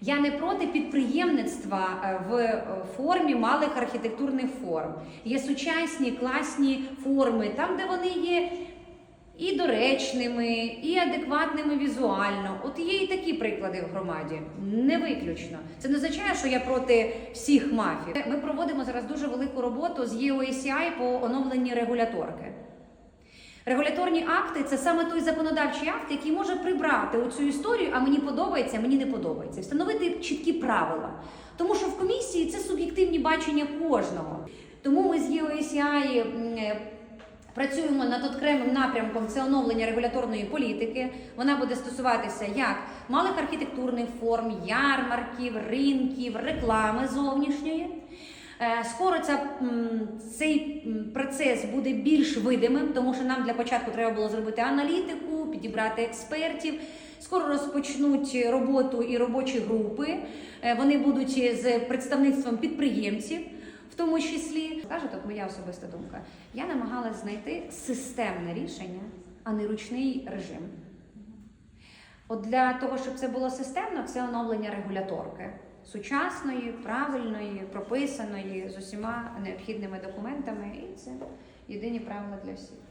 Я не проти підприємництва е, в е, формі малих архітектурних форм. Є сучасні класні форми, там, де вони є і доречними, і адекватними візуально. От є і такі приклади в громаді. Не виключно. Це не означає, що я проти всіх мафій. Ми проводимо зараз дуже велику роботу з E EOACI по оновленні регуляторки. Регуляторні акти це саме той законодавчий акт, який може прибрати оцю історію, а мені подобається, мені не подобається. Встановити чіткі правила. Тому що в комісії це суб'єктивні бачення кожного. Тому ми з м, е, працюємо над окремим напрямком це оновлення регуляторної політики. Вона буде стосуватися як малих архітектурних форм, ярмарків, ринків, реклами зовнішньої. Е, Скоро ця, цей процес буде більш видимим, тому що нам для початку треба було зробити аналітику, підібрати експертів. Скоро розпочнуть роботу і робочі групи. Е, Вони будуть з представництвом підприємців, в тому числі. Скажу тут моя особиста думка. Я намагалась знайти системне рішення, а не ручний режим. От для того, щоб це було системно, це оновлення регуляторки сучасної, правильної, прописаної з усіма необхідними документами, і це єдині правила для всіх.